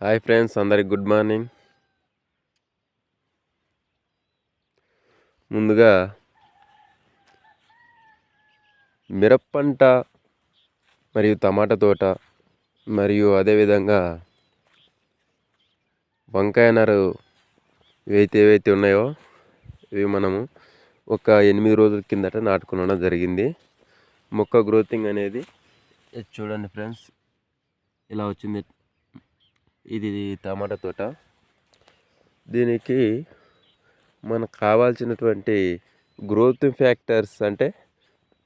Hi friends అందరికి good morning. ముందుగా మిరప పంట మరియు టమాటా తోట మరియు అదేవిధంగా వంకాయ నారు ఏవైతే ఏవైతే ఉన్నాయో ఇవి మనము ఒక ఎనిమిది రోజుల కిందట నాటుకునడం జరిగింది. మొక్క గ్రోతింగ్ అనేది చూడండి ఫ్రెండ్స్ ఇలా వచ్చింది ఇది టమాటా తోట. దీనికి మనకు కావాల్సినటువంటి గ్రోత్ ఫ్యాక్టర్స్ అంటే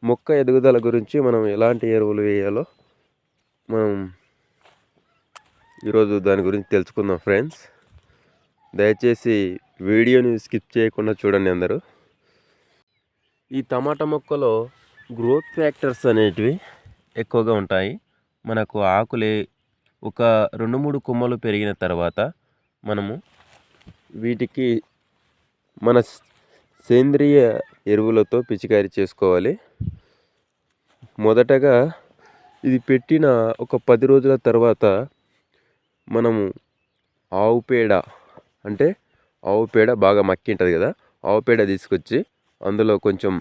మొక్క ఎదుగుదల గురించి మనం ఎలాంటి ఎరువులు వేయాలో మనం ఈరోజు దాని గురించి తెలుసుకుందాం ఫ్రెండ్స్ దయచేసి వీడియోని స్కిప్ చేయకుండా చూడండి అందరూ. ఈ టమాటా మొక్కలో గ్రోత్ ఫ్యాక్టర్స్ అనేటివి ఎక్కువగా ఉంటాయి. మనకు ఆకులే ఒక రెండు మూడు కొమ్మలు పెరిగిన తర్వాత మనము వీటికి మన సేంద్రియ ఎరువులతో పిచికారీ చేసుకోవాలి. మొదటగా ఇది పెట్టిన ఒక పది రోజుల తర్వాత మనము ఆవు పేడ అంటే ఆవు పేడ బాగా మక్కి ఉంటుంది కదా ఆవు పేడ తీసుకొచ్చి అందులో కొంచెం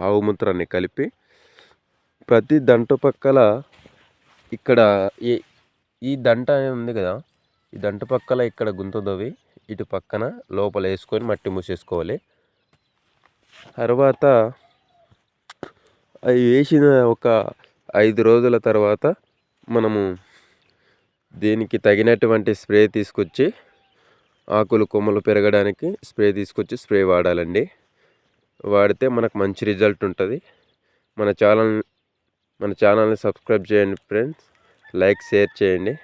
ఆవు మూత్రాన్ని కలిపి ప్రతి దంట పక్కల ఇక్కడ ఈ దంట దంట ఉంది కదా ఈ దంట పక్కల ఇక్కడ గుంతదవి ఇటు పక్కన లోపల వేసుకొని మట్టి మూసేసుకోవాలి. తర్వాత అవి వేసిన ఒక ఐదు రోజుల తర్వాత మనము దీనికి తగినటువంటి స్ప్రే తీసుకొచ్చి ఆకులు కొమ్మలు పెరగడానికి స్ప్రే తీసుకొచ్చి స్ప్రే వాడాలండి. వాడితే మనకు మంచి రిజల్ట్ ఉంటుంది. మన ఛానల్ మన ఛానల్ని సబ్స్క్రైబ్ చేయండి ఫ్రెండ్స్. లైక్ షేర్ చేయండి.